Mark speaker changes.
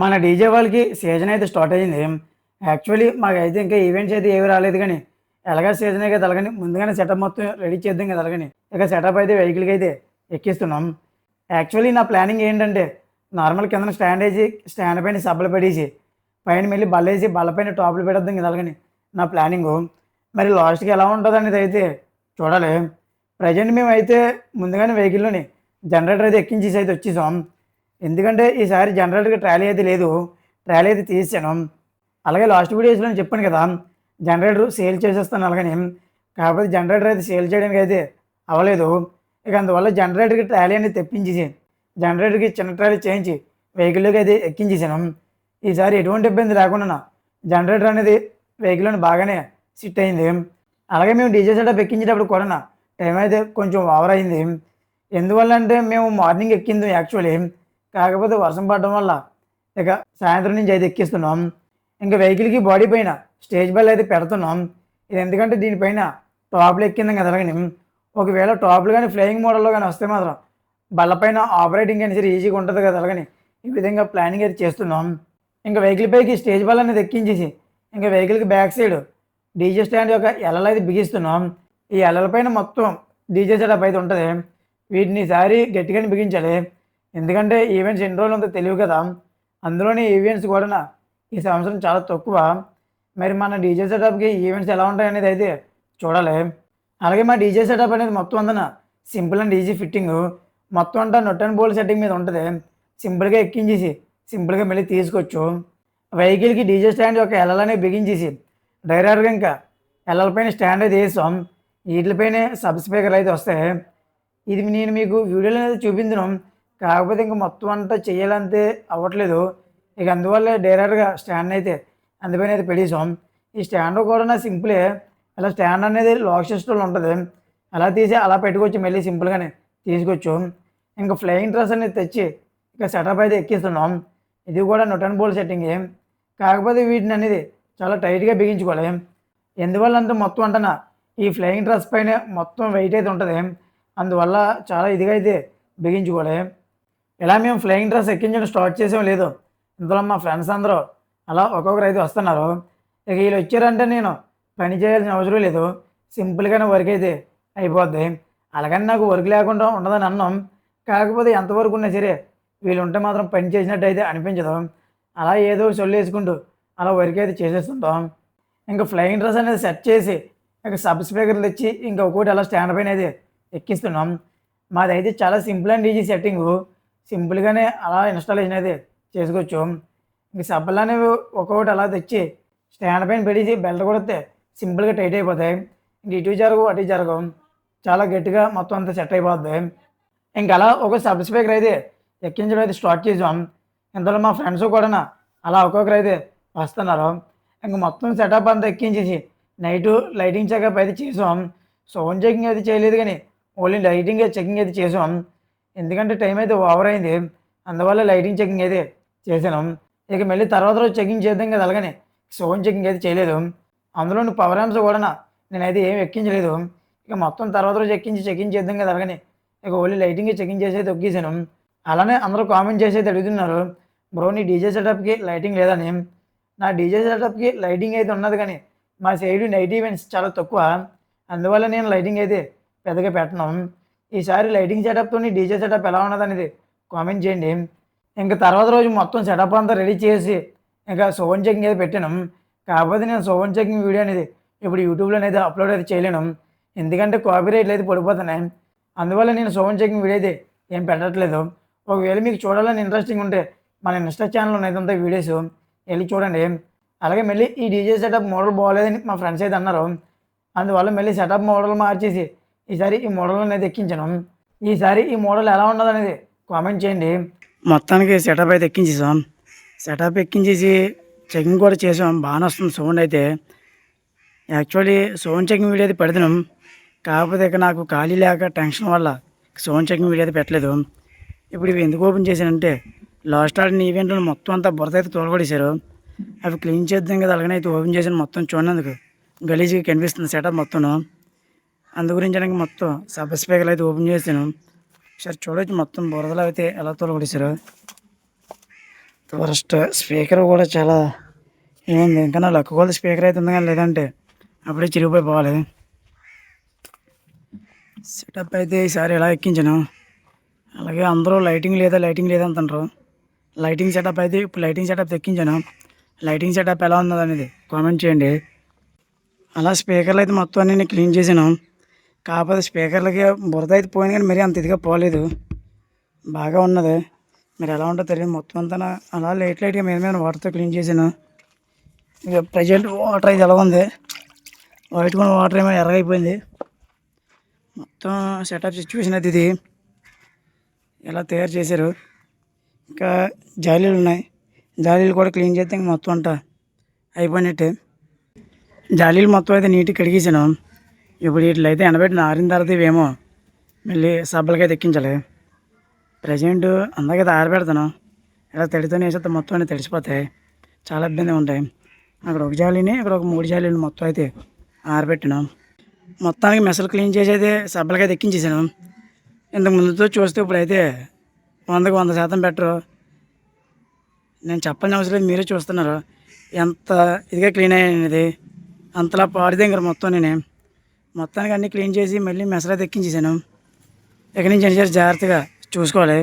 Speaker 1: మన డీజే వాళ్ళకి సీజన్ అయితే స్టార్ట్ అయ్యింది. యాక్చువల్లీ మాకైతే ఇంకా ఈవెంట్స్ అయితే ఏవి రాలేదు కానీ ఎలాగ సీజన్ కదా అలాగని ముందుగానే సెటప్ మొత్తం రెడీ చేద్దాం కదా అలాగని ఇక సెటప్ అయితే వెహికల్కి అయితే ఎక్కిస్తున్నాం. యాక్చువల్లీ నా ప్లానింగ్ ఏంటంటే నార్మల్ కింద స్టాండ్ వేసి స్టాండ్ పైన సబ్బలు పడేసి పైన మళ్ళీ బల్లేసి బల్లపైన టాప్లు పెట్టద్దాం కదా అలాగని నా ప్లానింగు మరి లాస్ట్కి ఎలా ఉంటుంది అనేది అయితే చూడాలి. ప్రజెంట్ మేము అయితే ముందుగానే వెహికల్లోని జనరేటర్ అయితే ఎక్కించేసి అయితే వచ్చేసాం. ఎందుకంటే ఈసారి జనరేటర్కి ట్రాలీ అయితే లేదు. ట్రాలీ అయితే తీసాను అలాగే లాస్ట్ వీడియోస్లో చెప్పాను కదా జనరేటర్ సేల్ చేసేస్తాను అలాగని. కాకపోతే జనరేటర్ అయితే సేల్ చేయడానికి అయితే అవ్వలేదు. ఇక అందువల్ల జనరేటర్కి ట్రాలీ అనేది తెప్పించేసి జనరేటర్కి చిన్న ట్రాలీ చేయించి వెహికల్లోకి అయితే ఎక్కించేసాను. ఈసారి ఎటువంటి ఇబ్బంది లేకుండా జనరేటర్ అనేది వెహికల్లోని బాగానే సిట్ అయింది. అలాగే మేము డీజే సెటప్ ఎక్కించేటప్పుడు కూడా టైం అయితే కొంచెం ఓవర్ అయింది. ఎందువల్ల అంటే మేము మార్నింగ్ ఎక్కింది యాక్చువల్లీ. కాకపోతే వర్షం పడడం వల్ల ఇక సాయంత్రం నుంచి అయితే ఎక్కిస్తున్నాం. ఇంకా వెహికల్కి బాడీ పైన స్టేజ్ బెల్ అయితే పెడుతున్నాం. ఇది ఎందుకంటే దీనిపైన టాప్లు ఎక్కింది కదా అలాగని. ఒకవేళ టాప్లు కానీ ఫ్లయింగ్ మోడల్లో కానీ వస్తే మాత్రం బల్లపైన ఆపరేటింగ్ కానీ సరే ఈజీగా ఉంటుంది కదా అలాగని ఈ విధంగా ప్లానింగ్ అయితే చేస్తున్నాం. ఇంకా వెహికల్ పైకి స్టేజ్ బల్ అనేది ఎక్కించేసి ఇంకా వెహికల్కి బ్యాక్ సైడ్ డీజే స్టాండ్ యొక్క ఎలలు అయితే బిగిస్తున్నాం. ఈ ఎలల పైన మొత్తం డీజే సెటప్ అయితే ఉంటుంది. వీటిని సారి గట్టిగానే బిగించాలి. ఎందుకంటే ఈవెంట్స్ ఎన్ని రోజులు ఉందో తెలియదు కదా. అందులోని ఈవెంట్స్ కూడా ఈ సంవత్సరం చాలా తక్కువ. మరి మన డీజే సెటప్కి ఈవెంట్స్ ఎలా ఉంటాయి అనేది అయితే చూడాలి. అలాగే మా డీజే సెటప్ అనేది మొత్తం అందన సింపుల్ అండ్ ఈజీ ఫిట్టింగ్ మొత్తం అంతా నొట్ అండ్ బోల్డ్ సెట్టింగ్ మీద ఉంటుంది. సింపుల్గా ఎక్కించేసి సింపుల్గా మళ్ళీ తీసుకోవచ్చు వెహికల్కి డీజే స్టాండ్ యొక్క ఎలలనే బిగించేసి డైరెక్ట్గా ఇంకా ఎల్లలపైన స్టాండ్ అయితే వేసాం వీటిపైనే సబ్ స్పీకర్ అయితే వస్తాయి. ఇది నేను మీకు వీడియోలో అయితే చూపించను. కాకపోతే ఇంక మొత్తం అంతా చేయాలంతే అవ్వట్లేదు. ఇక అందువల్ల డైరెక్ట్గా స్టాండ్ అయితే అందుపైన అయితే పెట్టేసాం ఈ స్టాండ్ కూడా నా సింపులే. ఇలా స్టాండ్ అనేది లాక్ ఉంటుంది. అలా తీసి అలా పెట్టుకోవచ్చు మళ్ళీ సింపుల్గానే తీసుకోవచ్చు ఇంకా ఫ్లయింగ్ డ్రెస్ అనేది తెచ్చి ఇక సెటప్ అయితే ఎక్కిస్తున్నాం. ఇది కూడా నొటన్ బోల్ సెట్టింగ్. కాకపోతే వీటిని అనేది చాలా టైట్గా బిగించుకోవాలి. ఎందువల్ల అంటే మొత్తం అంటనా ఈ ఫ్లయింగ్ డ్రెస్ పైన మొత్తం వెయిట్ అయితే ఉంటుంది. అందువల్ల చాలా ఇదిగా అయితే బిగించుకోవాలి. ఇలా మేము ఫ్లయింగ్ డ్రెస్ ఎక్కించడం స్టార్ట్ చేసాం లేదు. ఇందులో మా ఫ్రెండ్స్ అందరూ అలా ఒక్కొక్కరు అయితే వస్తున్నారు. ఇక వీళ్ళు వచ్చారంటే నేను పని చేయాల్సిన అవసరం లేదు. సింపుల్గానే వర్క్ అయితే అయిపోద్ది. అలాగని నాకు వర్క్ లేకుండా ఉండదని అన్నాం. కాకపోతే ఎంతవరకు ఉన్నా సరే వీళ్ళు ఉంటే మాత్రం పని చేసినట్టు అయితే అనిపించదు. అలా ఏదో చొల్లేసుకుంటూ అలా వర్క్ అయితే చేసేస్తుంటాం. ఇంకా ఫ్లయింగ్ డ్రెస్ అనేది సెట్ చేసి ఇంకా సబ్ స్పీకర్లు తెచ్చి ఇంకా ఒక్కోటి అలా స్టాండ్ పైన అయితే ఎక్కిస్తున్నాం. మాది అయితే చాలా సింపుల్ అండ్ ఈజీ సెట్టింగు సింపుల్గానే అలా ఇన్స్టాలేషన్ అయితే చేసుకోవచ్చు. ఇంక సబ్బులు అనేవి ఒక్కొక్కటి అలా తెచ్చి స్టాండ్ పైన పెట్టేసి బెల్ట్ కొడితే సింపుల్గా టైట్ అయిపోతాయి. ఇంక ఇటు జరగవు అటు జరగవు చాలా గట్టిగా మొత్తం అంతా సెట్ అయిపోద్ది. ఇంక అలా ఒక సబ్ స్పీకర్ అయితే ఎక్కించడం అయితే స్టార్ట్ చేసాం. ఇంతలో మా ఫ్రెండ్స్ కూడా అలా ఒక్కొక్కరు అయితే వస్తున్నారు. ఇంక మొత్తం సెటప్ అంతా ఎక్కించేసి నైట్ లైటింగ్ చెకప్ అయితే చేసాం. సౌండ్ చెకింగ్ అయితే చేయలేదు కానీ ఓన్లీ లైటింగ్ చెకింగ్ అయితే చేసాం. ఎందుకంటే టైం అయితే ఓవర్ అయింది. అందువల్ల లైటింగ్ చెకింగ్ అయితే చేసాను ఇక మళ్ళీ తర్వాత రోజు చెకింగ్ చేద్దాం కదా అలాగని. సోన్ చెకింగ్ అయితే చేయలేదు. అందులో పవర్ యాంప్స్ కూడా నేనైతే ఏం ఎక్కించలేదు. ఇక మొత్తం తర్వాత రోజు ఎక్కించి చెకింగ్ చేద్దాం కదా అలాగని. ఇక ఓన్లీ లైటింగ్ చెకింగ్ చేసి అయితే ఒగ్గేసాను అలానే అందరూ కామెంట్ చేసి అయితే అడుగుతున్నారు. బ్రో నీ డీజే సెటప్కి లైటింగ్ లేదని. నా డీజే సెటప్కి లైటింగ్ అయితే ఉన్నది కానీ మా సైడ్ నైట్ ఈవెంట్స్ చాలా తక్కువ. అందువల్ల నేను లైటింగ్ అయితే పెద్దగా పెట్టను. ఈసారి లైటింగ్ సెటప్తో డీజే సెటప్ ఎలా ఉన్నది అనేది కామెంట్ చేయండి. ఇంకా తర్వాత రోజు మొత్తం సెటప్ అంతా రెడీ చేసి ఇంకా సోవన్ చెకింగ్ అయితే పెట్టాను. కాకపోతే నేను సోవన్ చెకింగ్ వీడియో అనేది ఇప్పుడు యూట్యూబ్లో అయితే అప్లోడ్ అయితే చేయలేను. ఎందుకంటే కాపీరైట్లు అయితే పడిపోతున్నాయి. అందువల్ల నేను సోవన్ చెకింగ్ వీడియో అయితే ఏం పెట్టట్లేదు. ఒకవేళ మీకు చూడాలని ఇంట్రెస్టింగ్ ఉంటే మన ఇన్స్టా ఛానల్ ఉన్నదంతా వీడియోస్ వెళ్ళి చూడండి. అలాగే మళ్ళీ ఈ డీజే సెటప్ మోడల్ బాగోలేదని మా ఫ్రెండ్స్ అయితే అన్నారు. అందువల్ల మళ్ళీ సెటప్ మోడల్ మార్చేసి ఈసారి ఈ మోడల్ అనేది ఎక్కించాను. ఈసారి ఈ మోడల్ ఎలా ఉన్నది అనేది కామెంట్ చేయండి. మొత్తానికి సెటప్ అయితే ఎక్కించేసాం. సెటప్ ఎక్కించేసి చెకింగ్ కూడా చేసాం. బాగానే వస్తుంది సౌండ్ అయితే. యాక్చువల్లీ సౌండ్ చెకింగ్ వీడియో అయితే పెడుతున్నాం. కాకపోతే ఇక నాకు ఖాళీ లేక టెన్షన్ వల్ల సౌండ్ చెకింగ్ వీడియో అయితే పెట్టలేదు. ఇప్పుడు ఇవి ఎందుకు ఓపెన్ చేశానంటే లాస్ట్ ఆడిన ఈవెంట్లో మొత్తం అంతా బురద అయితే తోలగొడేశారు అవి క్లీన్ చేద్దాం కదా అలాగనే అయితే ఓపెన్ చేసిన మొత్తం చూడనందుకు. గలీజ్గా కనిపిస్తుంది సెటప్ మొత్తం అందు గురించి నాకు మొత్తం సబ్ స్పీకర్లు అయితే ఓపెన్ చేశాను. ఒకసారి చూడొచ్చు మొత్తం బురదలో అయితే ఎలా తోలగొడేశారు. ఫస్ట్ స్పీకర్ కూడా చాలా ఏముంది ఇంకా నా లక్ కూడా స్పీకర్ అయితే ఉంది కానీ లేదంటే అప్పుడే చిరిగిపోయి పోవాలి. సెటప్ అయితే ఈసారి ఎలా ఎక్కించాను? అలాగే అందరూ లైటింగ్ లేదా లైటింగ్ లేదా అంటుంటారు లైటింగ్ సెటప్ అయితే ఇప్పుడు లైటింగ్ సెటప్ ఎక్కించాను. లైటింగ్ సెటప్ ఎలా ఉన్నది అనేది కామెంట్ చేయండి. అలా స్పీకర్లు అయితే మొత్తం అన్ని నేను క్లీన్ చేశాను. కాకపోతే స్పీకర్లకి బురద అయితే పోయింది కానీ మరీ అంత ఇదిగా పోలేదు. బాగా ఉన్నది. మీరు ఎలా ఉంటుందో తెలియదు. మొత్తం అంతా అలా లైట్ లైట్గా మీద మీద వాటర్తో క్లీన్ చేశాను. ఇక ప్రజెంట్ వాటర్ అయితే ఎలా ఉంది వైట్ కూడా వాటర్ ఏమైనా ఎర్రగైపోయింది. మొత్తం సెటప్ సిచ్యువేషన్ అది ఇది. ఎలా తయారు చేశారు? ఇంకా జాలీలు ఉన్నాయి. జాలీలు కూడా క్లీన్ చేస్తే ఇంక మొత్తం అంతా అయిపోయినట్టే. జాలీలు మొత్తం అయితే నీట్గా కడిగేసాను ఇప్పుడు వీటిలో అయితే ఎండబెట్టిన ఆరిన తర్వాత ఇవేమో మళ్ళీ సబ్బలకైతే ఎక్కించాలి. ప్రజెంట్ అందరికైతే ఆరబెడతాను ఇలా తడితోనే వేసేస్తే మొత్తం అన్ని తడిసిపోతాయి. చాలా ఇబ్బంది ఉంటాయి. అక్కడ ఒక జాలీని ఇక్కడ ఒక మూడు జాలీలు మొత్తం అయితే ఆరబెట్టాను మొత్తానికి మెసలు క్లీన్ చేసి అయితే సబ్బలకైతే ఎక్కించేసాను. ఇంతకు ముందుతో చూస్తే ఇప్పుడైతే వందకు వంద శాతం బెటరు. నేను చెప్పని అవసరం లేదు మీరే చూస్తున్నారు. ఎంత ఇదిగా క్లీన్ అయ్యింది అంతలా పాడితే ఇంకా మొత్తం నేనే. మొత్తానికి అన్నీ క్లీన్ చేసి మళ్ళీ మెసరా తెక్కించేసాను ఎక్కించేసాను నుంచి అని జాగ్రత్తగా చూసుకోవాలి.